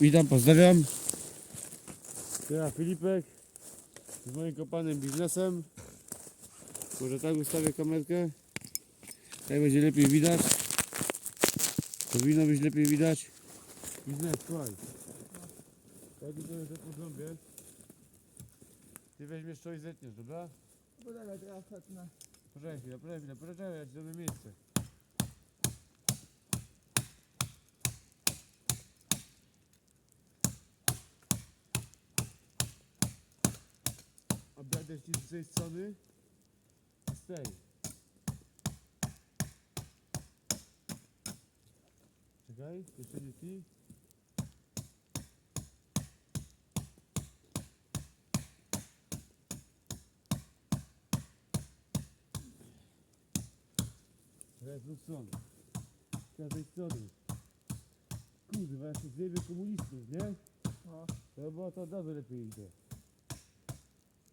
Witam, pozdrawiam. Ja Filipek z moim kopanym biznesem. Może tak ustawię kamerkę. Tak będzie lepiej widać. Powinno być lepiej widać. Biznes, słuchaj. Ja tu trochę te podrąbię. Ty weźmiesz coś i zetniesz, dobra? Poczekaj, teraz zacznę. Poczekaj chwilę, poczekaj chwilę, poczekaj, ja ci miejsce. Ci z tej strony i z tej. Czekaj, jeszcze nie. Teraz z strony. Z tej strony. Kurwa, się zjebie komunistów, nie? No. To było to dobrze lepiej idzie.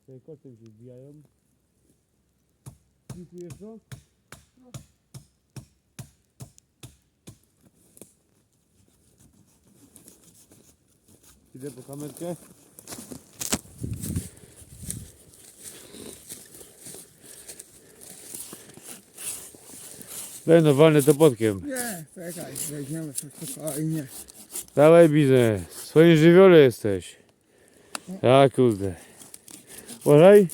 Te koty mi się zbijają. Dziękuję co? No. Idę po kamerkę. Będę walny to podkiem. Nie, czekaj, weźmiemy to spokojnie. Dawaj biznes. W swoim żywiole jesteś. Tak, kurde. Uważaj.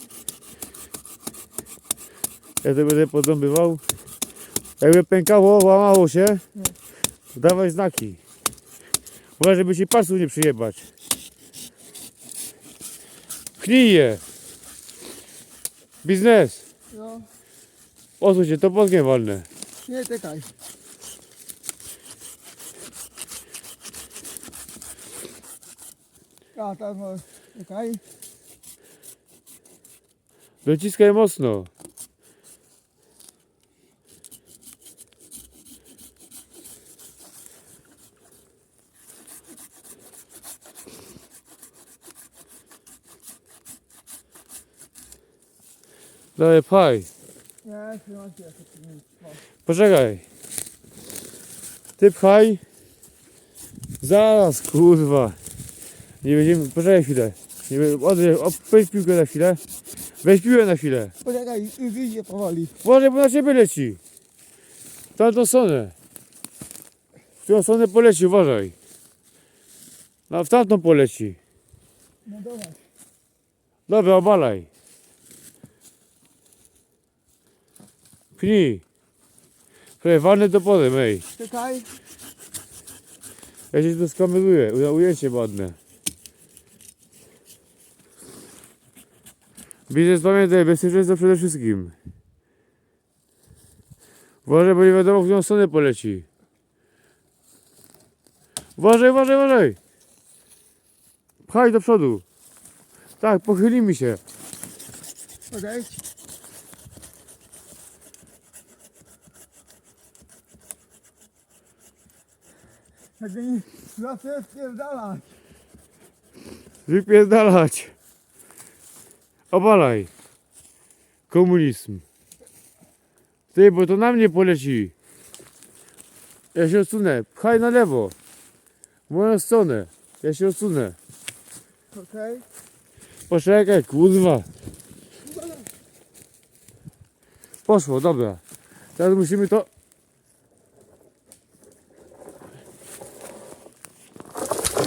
Ja to będę podrąbywał. Jakby pękało, łamało się, to dawaj znaki. Uważaj, żeby ci pasów nie przyjebać. Pchnij je. Biznes. No, Osuń się, to podkiem walne. nie czekaj. A tam, czekaj. Dociskaj mocno. To nie Poczekaj. Ty pchaj. Zaraz, kurwa. Nie będziemy, poczekaj chwilę. Nie będę, odejść, o, weź piłkę na chwilę. Weź piłkę na chwilę. Poczekaj, już idzie powoli. Uważaj, bo na ciebie leci. W tamtą stronę. W tą stronę poleci, uważaj. No, w tamtą poleci. No dobra. Dobra, obalaj. Pnij. Walny do podem, ej. Czekaj. Ja się tu skameruję, ujęcie ładne. Biznes pamiętaj, bezpieczeństwo przede wszystkim. Uważaj, bo nie wiadomo, w którą stronę poleci. Uważaj, uważaj, uważaj. Pchaj do przodu. Tak, pochylimy się. Okej. Żeby nie zawsze spierdalać. Wypierdalać. Obalaj. Komunizm. Ty, bo to na mnie poleci. Ja się odsunę. Pchaj na lewo. W moją stronę. Ja się odsunę. Okej. Poczekaj, kurwa. Poszło, dobra. Teraz musimy to...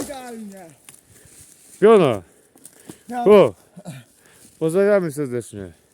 Idealnie. Piona. Ja, O! Pozdrawiamy serdecznie.